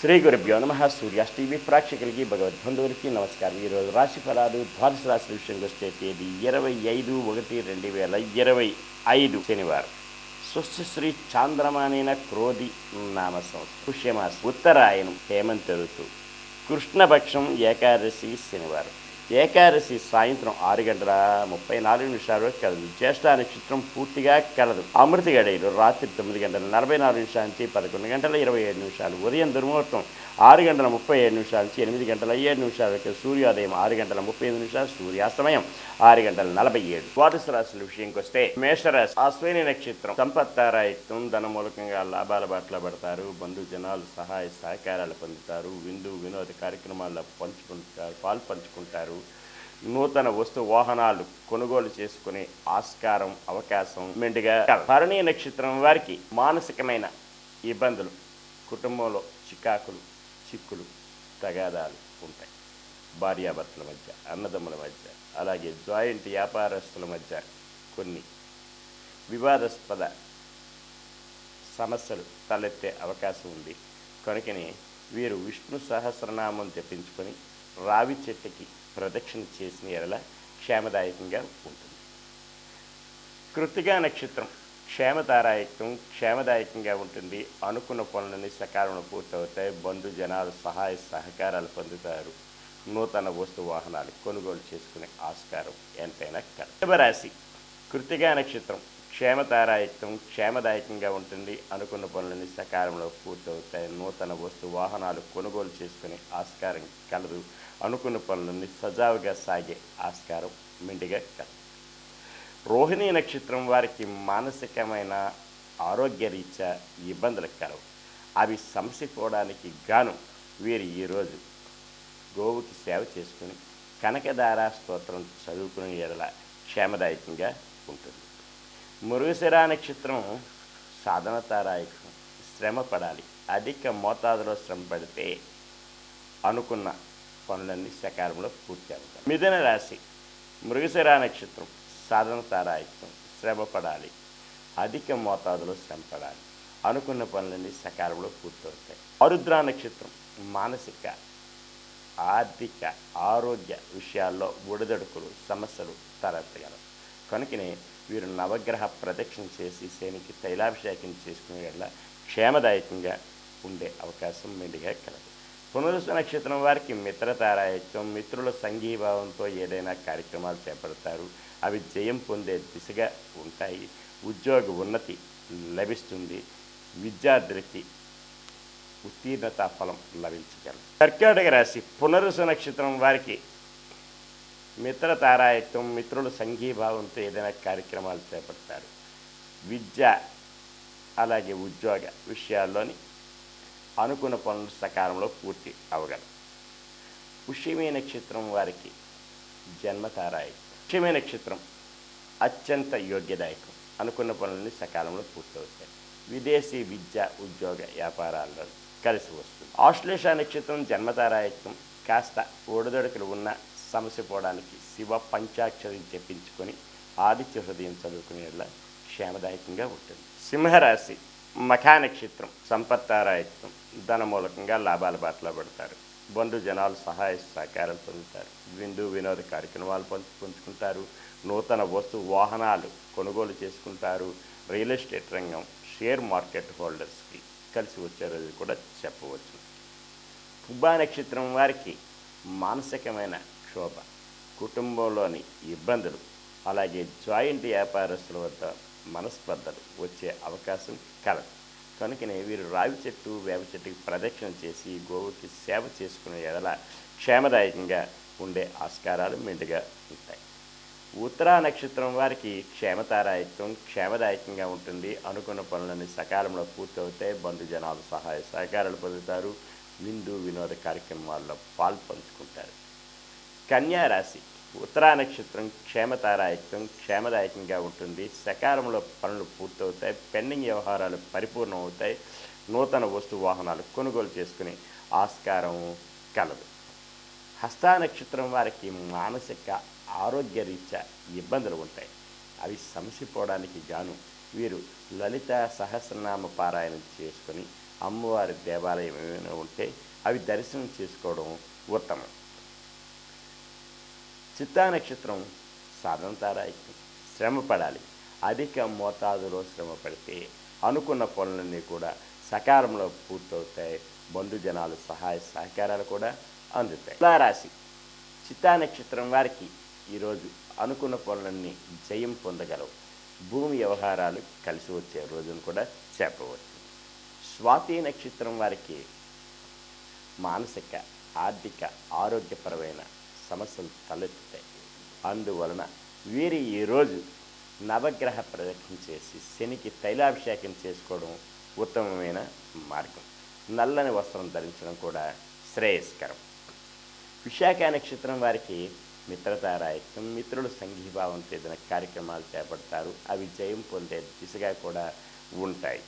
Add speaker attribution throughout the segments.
Speaker 1: శ్రీ గురుభ్యో నమ. సూర్యాస్ టీవీ ప్రేక్షకులకి భగవద్బంధువులకి నమస్కారం. ఈరోజు రాశి ఫలాలు ద్వాదశ రాశి విషయంకి వస్తే తేదీ ఇరవై ఐదు ఒకటి రెండు వేల ఇరవై ఐదు శనివారం. స్వస్తి చాంద్రమానైన క్రోధి నామ సంస్థ పుష్యమాసం ఉత్తరాయణం హేమంత ఋతు. కృష్ణపక్షం ఏకాదశి శనివారం. ఏకాదశి సాయంత్రం ఆరు గంటల ముప్పై నాలుగు నిమిషాలు కలదు. జ్యేష్ఠ నక్షత్రం పూర్తిగా కలదు. అమృత గడియలు రాత్రి తొమ్మిది గంటల నలభై నాలుగు నిమిషాల నుంచి పదకొండు గంటల ఇరవై ఏడు నిమిషాలు. ఉదయం దుర్ముహూర్తం ఆరు గంటల ముప్పై ఏడు నిమిషాల నుంచి ఎనిమిది గంటల ఏడు నిమిషాల వరకు సూర్యోదయం ఆరు గంటల ముప్పై ఎనిమిది నిమిషాలు సూర్యాస్తమయం ఆరు గంటల నలభై ఏడు. ద్వాదశ రాశుల విషయంకి వస్తే మేషరాశి అశ్విని నక్షత్రం సంపత్తారాయుక్తం ధనమూలకంగా లాభాల బాటలో పడతారు. బంధు జనాలు సహాయ సహకారాలు పొందుతారు. విందు వినోద కార్యక్రమాల్లో పంచుకుంటారు పాలు పంచుకుంటారు. నూతన వస్తు వాహనాలు కొనుగోలు చేసుకునే ఆస్కారం అవకాశం మెండుగా భరణి నక్షత్రం వారికి మానసికమైన ఇబ్బందులు కుటుంబంలో చికాకులు చిక్కులు తగాదాలు ఉంటాయి. భార్యాభర్తల మధ్య అన్నదమ్ముల మధ్య అలాగే జాయింట్ వ్యాపారస్తుల మధ్య కొన్ని వివాదాస్పద సమస్యలు తలెత్తే అవకాశం ఉంది. కనుకనే వీరు విష్ణు సహస్రనామం జపించుకొని రావి చెట్టుకి ప్రదక్షిణ చేసిన ఎడల క్షేమదాయకంగా ఉంటుంది. కృతిగా నక్షత్రం క్షేమతారాయకం క్షేమదాయకంగా ఉంటుంది. అనుకున్న పనులన్నీ సకాలంలో పూర్తవుతాయి. బంధు జనాలు సహాయ సహకారాలు పొందుతారు. నూతన వస్తు వాహనాలు కొనుగోలు చేసుకునే ఆస్కారం ఎంతైనా కలదు. కృతిగా నక్షత్రం క్షేమతారాయకం క్షేమదాయకంగా ఉంటుంది అనుకున్న పనులన్నీ సకాలంలో పూర్తవుతాయి. నూతన వస్తు వాహనాలు కొనుగోలు చేసుకునే ఆస్కారం కలదు. అనుకున్న పనులన్నీ సజావుగా సాగే ఆస్కారం మెండుగా కలదు. రోహిణీ నక్షత్రం వారికి మానసికమైన ఆరోగ్యరీత్యా ఇబ్బందులు కలవు. అవి సమసిపోవడానికి గాను వీరు ఈరోజు గోవుకి సేవ చేసుకుని కనకదార స్తోత్రం చదువుకునే ఎడల క్షేమదాయకంగా ఉంటుంది. మురుగుశిర నక్షత్రం సాధనతారాయకం శ్రమ పడాలి అధిక మోతాదులో శ్రమ పడితే అనుకున్న పనులన్నీ సకాలంలో పూర్తి అవుతాయి మిథున రాశి మృగశిర నక్షత్రం సాధన తారాయకం శ్రమ పడాలి అధిక మోతాదులో శ్రమ పడాలి అనుకున్న పనులన్నీ సకాలంలో పూర్తవుతాయి. ఆరుద్ర నక్షత్రం మానసిక ఆర్థిక ఆరోగ్య విషయాల్లో ఒడిదడుకులు సమస్యలు తలెత్తగలవు. కనుకనే వీరు నవగ్రహ ప్రదక్షిణ చేసి శనికి తైలాభిషేకం చేసుకునే వల్ల క్షేమదాయకంగా ఉండే అవకాశం మెండుగా కలదు. పునరుస నక్షత్రం వారికి మిత్రతారాయత్వం మిత్రుల సంఘీభావంతో ఏదైనా కార్యక్రమాలు చేపడతారు. అవి జయం పొందే దిశగా ఉంటాయి. ఉద్యోగ ఉన్నతి లభిస్తుంది. విద్యార్థులకి ఉత్తీర్ణత ఫలం లభించగలదు. కర్కాటక రాశి పునరుస నక్షత్రం వారికి మిత్ర తారాయత్వం సంఘీభావంతో ఏదైనా కార్యక్రమాలు చేపడతారు. విద్య అలాగే ఉద్యోగ విషయాల్లోని అనుకున్న పనులు సకాలంలో పూర్తి అవగలం. పుష్యమే నక్షత్రం వారికి జన్మతారాయత్వం. పుష్యమే నక్షత్రం అత్యంత యోగ్యదాయకం. అనుకున్న పనులన్నీ సకాలంలో పూర్తవుతాయి. విదేశీ విద్య ఉద్యోగ వ్యాపారాల్లో కలిసి వస్తుంది. ఆశ్లేష నక్షత్రం జన్మతారాయత్వం. కాస్త ఓడదొడకలు ఉన్న సమస్య పోవడానికి శివ పంచాక్షరి చెప్పించుకొని ఆదిత్య హృదయం చదువుకునేలా క్షేమదాయకంగా ఉంటుంది. సింహరాశి మఖా నక్షత్రం సంపత్తారాయత్వం ధన మూలకంగా లాభాల బాటలో పడతారు. బంధు జనాలు సహాయ సహకారం పొందుతారు. విందు వినోద కార్యక్రమాలు పంచు పంచుకుంటారు నూతన వస్తు వాహనాలు కొనుగోలు చేసుకుంటారు. రియల్ ఎస్టేట్ రంగం షేర్ మార్కెట్ హోల్డర్స్కి కలిసి వచ్చే రోజు కూడా చెప్పవచ్చు. పుబ్బా నక్షత్రం వారికి మానసికమైన క్షోభ కుటుంబంలోని ఇబ్బందులు అలాగే జాయింట్ వ్యాపారస్తుల వద్ద మనస్పర్ధలు వచ్చే అవకాశం కలదు. కనుకనే వీరు రావి చెట్టు వేప చెట్టుకి ప్రదక్షిణ చేసి గోవుకి సేవ చేసుకునే ఎడల క్షేమదాయకంగా ఉండే ఆస్కారాలు మెండుగా ఉంటాయి. ఉత్తరా నక్షత్రం వారికి క్షేమతారాయత్వం క్షేమదాయకంగా ఉంటుంది. అనుకున్న పనులన్నీ సకాలంలో పూర్తవుతాయి. బంధు జనాలు సహాయ సహకారాలు పొందుతారు. విందు వినోద కార్యక్రమాల్లో పాల్పంచుకుంటారు. కన్యారాశి. ఉత్తరా నక్షత్రం క్షేమతారాయత్వం క్షేమదాయకంగా ఉంటుంది. సకాలంలో పనులు పూర్తవుతాయి. పెండింగ్ వ్యవహారాలు పరిపూర్ణం అవుతాయి నూతన వస్తు వాహనాలు కొనుగోలు చేసుకునే ఆస్కారం కలదు. హస్తా నక్షత్రం వారికి మానసిక ఆరోగ్య రీత్యా ఇబ్బందులు ఉంటాయి. అవి సమసిపోవడానికి గాను వీరు లలిత సహస్రనామ పారాయణం చేసుకొని అమ్మవారి దేవాలయం ఏమైనా ఉంటే అవి దర్శనం చేసుకోవడం ఉత్తమం. చిత్తా నక్షత్రం సాధన శ్రమ పడాలి అధిక మోతాదులో శ్రమ పడితే అనుకున్న పనులన్నీ కూడా సకాలంలో పూర్తవుతాయి. బంధుజనాలు సహాయ సహకారాలు కూడా అందుతాయి. తులారాశి చిత్తా నక్షత్రం వారికి ఈరోజు అనుకున్న పనులన్నీ జయం పొందగలవు. భూమి వ్యవహారాలు కలిసి వచ్చే రోజును కూడా చెప్పవచ్చు స్వాతి నక్షత్రం వారికి మానసిక ఆర్థిక ఆరోగ్యపరమైన సమస్యలు తలెత్తుతాయి. అందువలన వీరి ఈరోజు నవగ్రహ ప్రదక్షిణ చేసి శనికి తైలాభిషేకం చేసుకోవడం ఉత్తమమైన మార్గం. నల్లని వస్త్రం ధరించడం కూడా శ్రేయస్కరం. విశాఖ నక్షత్రం వారికి మిత్రతారాయత్వం మిత్రులు సంఘీభావంతో ఏదైనా కార్యక్రమాలు చేపడతారు. అవి జయం పొందే దిశగా కూడా ఉంటాయి.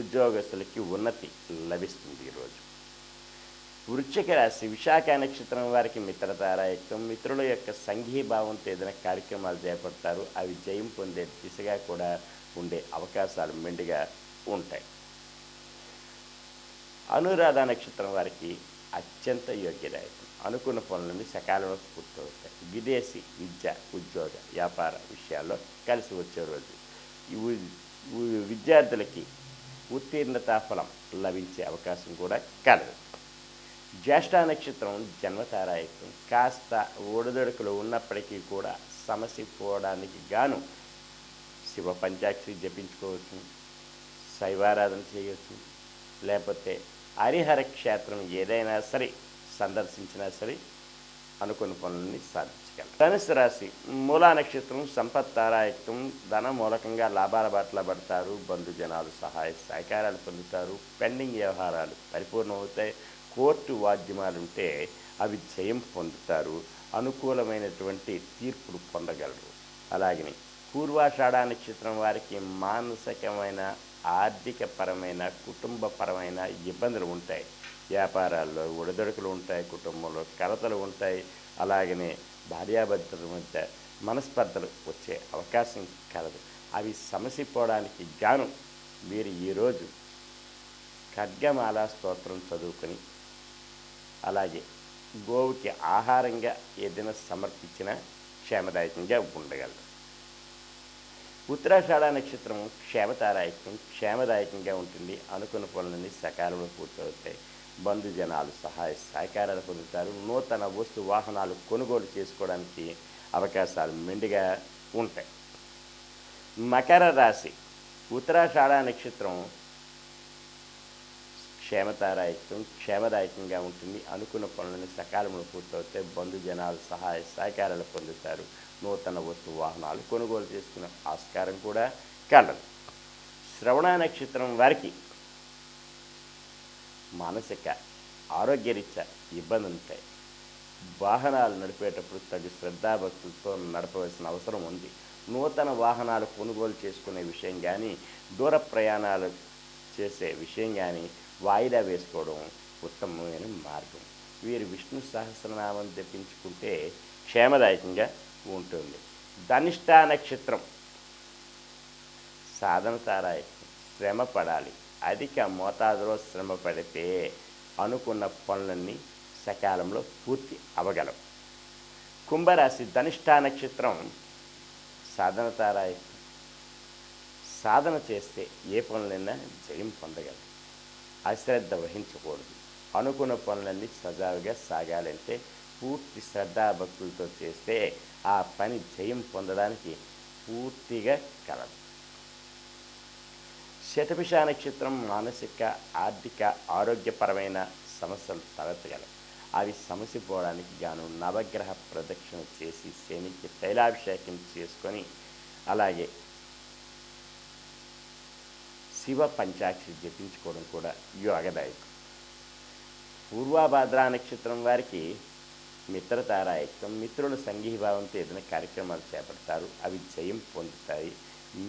Speaker 1: ఉద్యోగస్తులకి ఉన్నతి లభిస్తుంది ఈరోజు వృశ్చిక రాశి విశాఖ నక్షత్రం వారికి మిత్రతారాయత్వం మిత్రుల యొక్క సంఘీభావంతో ఏదైనా కార్యక్రమాలు చేపడతారు. అవి జయం పొందే దిశగా కూడా ఉండే అవకాశాలు మెండుగా ఉంటాయి. అనురాధ నక్షత్రం వారికి అత్యంత యోగ్యదాయకం. అనుకున్న పనులన్నీ సకాలంలో పూర్తవుతాయి. విదేశీ విద్య ఉద్యోగ వ్యాపార విషయాల్లో కలిసి వచ్చే రోజు. విద్యార్థులకి ఉత్తీర్ణతా ఫలం లభించే అవకాశం కూడా కలదు. జ్యేష్ఠ నక్షత్రం జన్మతారాయత్వం. కాస్త ఒడిదొడుకులు ఉన్నప్పటికీ కూడా సమస్య పోవడానికి గాను శివ పంచాక్షి జపించుకోవచ్చు శైవారాధన చేయవచ్చు లేకపోతే హరిహర క్షేత్రం ఏదైనా సరే సందర్శించినా సరే అనుకున్న పనులని సాధించగలరు ధనుసు రాశి మూలా నక్షత్రం సంపత్ తారాయత్వం ధన మూలకంగా లాభాల బాటల పడతారు బంధుజనాలు సహాయ సహకారాలు పొందుతారు పెండింగ్ వ్యవహారాలు పరిపూర్ణమవుతాయి కోర్టు వాద్యమాలుంటే అవి జయం పొందుతారు అనుకూలమైనటువంటి తీర్పులు పొందగలరు. అలాగని పూర్వాషాఢ నక్షత్రం వారికి మానసికమైన ఆర్థిక పరమైన కుటుంబపరమైన ఇబ్బందులు ఉంటాయి. వ్యాపారాల్లో ఒడిదొడుకులు ఉంటాయి కుటుంబంలో కలతలు ఉంటాయి. అలాగనే భార్యాభర్తల మధ్య మనస్పర్ధలు వచ్చే అవకాశం కలదు. అవి సమసిపోవడానికి గాను మీరు ఈరోజు ఖడ్గమాల స్తోత్రం చదువుకొని అలాగే గోవుకి ఆహారంగా ఏదైనా సమర్పించినా క్షేమదాయకంగా ఉండగలరు ఉత్తరాషాఢ నక్షత్రం క్షేమతారాయకం క్షేమదాయకంగా ఉంటుంది. అనుకున్న పనులన్నీ సకాలంలో పూర్తవుతాయి. బంధుజనాలు సహాయ సహకారాలు పొందుతారు. నూతన వస్తు వాహనాలు కొనుగోలు చేసుకోవడానికి అవకాశాలు మెండుగా ఉంటాయి. మకర రాశి. ఉత్తరాషాఢ నక్షత్రం క్షేమతారాయకం క్షేమదాయకంగా ఉంటుంది అనుకున్న పనులను సకాలంలో పూర్తవుతాయి. బంధుజనాలు సహాయ సహకారాలు పొందుతారు. నూతన వస్తు వాహనాలు కొనుగోలు చేసుకునే ఆస్కారం కూడా కలదు. శ్రవణ నక్షత్రం వారికి మానసిక ఆరోగ్యరీత్యా ఇబ్బంది ఉంటాయి వాహనాలు నడిపేటప్పుడు తగు శ్రద్ధాభక్తులతో నడపవలసిన అవసరం ఉంది. నూతన వాహనాలు కొనుగోలు చేసుకునే విషయం కానీ దూర ప్రయాణాలు చేసే విషయం కానీ వాయిదా వేసుకోవడం ఉత్తమమైన మార్గం. వీరు విష్ణు సహస్రనామం తెప్పించుకుంటే క్షేమదాయకంగా ఉంటుంది. ధనిష్టా నక్షత్రం. సాధన సారాయకం శ్రమ పడాలి. అధిక మోతాదులో శ్రమ పడితే అనుకున్న పనులన్నీ సకాలంలో పూర్తి అవగలం. కుంభరాశి ధనిష్టా నక్షత్రం. సాధన తారాయకం సాధన చేస్తే ఏ పనులైనా జయం పొందగలం. అశ్రద్ధ వహించకూడదు. అనుకున్న పనులన్నీ సజావుగా సాగాలంటే పూర్తి శ్రద్ధాభక్తులతో చేస్తే ఆ పని జయం పొందడానికి పూర్తిగా కలదు. శతభిష నక్షత్రం మానసిక ఆర్థిక ఆరోగ్యపరమైన సమస్యలు తలెత్తగలవు. అవి సమసిపోవడానికి గాను నవగ్రహ ప్రదక్షిణ చేసి శనికి తైలాభిషేకం చేసుకొని అలాగే శివ పంచాక్షరి జపించుకోవడం కూడా యోగదాయకం పూర్వాభాద్రా నక్షత్రం వారికి మిత్రతారాయకం మిత్రుల సంఘీభావంతో ఏదైనా కార్యక్రమాలు చేపడతారు అవి జయం పొందుతాయి.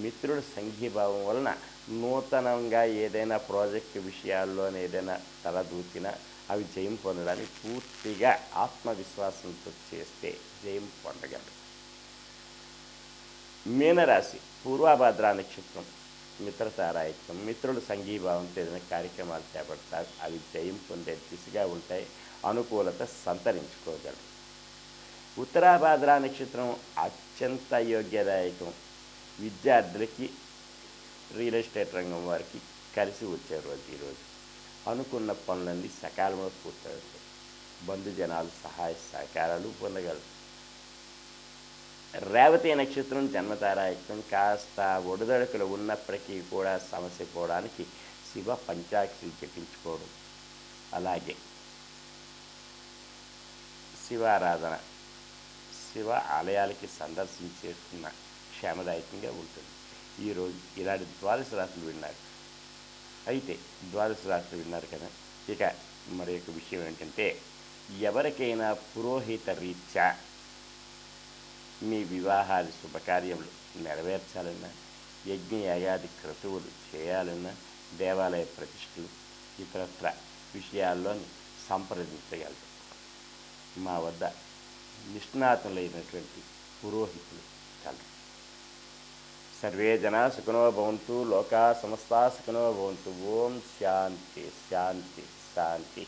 Speaker 1: మిత్రుల సంఘీభావం వలన నూతనంగా ఏదైనా ప్రాజెక్ట్ విషయాల్లోనే ఏదైనా తలదూచినా అవి జయం పొందడానికి పూర్తిగా ఆత్మవిశ్వాసంతో చేస్తే జయం పొందగలరు మీనరాశి పూర్వాభాద్రా నక్షత్రం. మిత్రతారాయత్వం మిత్రులు సంఘీభావం తెలియని కార్యక్రమాలు చేపడతారు. అవి జయం పొందే దిశగా ఉంటాయి. అనుకూలత సంతరించుకోగలరు. ఉత్తరాభాద్ర నక్షత్రం అత్యంత యోగ్యదాయకం. విద్యార్థులకి రియల్ ఎస్టేట్ రంగం వారికి కలిసి వచ్చే రోజు ఈరోజు అనుకున్న పనులన్నీ సకాలంలో పూర్తవుతాయి. బంధుజనాలు సహాయ సహకారాలు పొందగలరు. రేవతి నక్షత్రం జన్మతారాయత్వం కాస్త ఒడిదొడుకులు ఉన్నప్పటికీ కూడా సమస్య పోవడానికి శివ పంచాక్షరి జపించుకోవడం అలాగే శివారాధన శివ ఆలయాలకి సందర్శించేస్తున్న క్షేమదాయకంగా ఉంటుంది. ఈరోజు ఇలాంటి ద్వాదశ రాత్రులు విన్నారు. అయితే ద్వాదశ రాత్రులు విన్నారు కదా. ఇక మరి యొక్క విషయం ఏంటంటే ఎవరికైనా పురోహిత రీత్యా మీ వివాహాది శుభకార్యములు నెరవేర్చాలన్నా యజ్ఞ యాగాది క్రతువులు చేయాలన్నా దేవాలయ ప్రతిష్టలు ఇతరత్ర విషయాల్లోని సంప్రదించగలరు మా వద్ద నిష్ణాతులైనటువంటి పురోహితులు కలరు సర్వే జనా సుఖనో భవంతు లోకా సమస్తా సుఖనో భవంతు. ఓం శాంతి శాంతి శాంతి.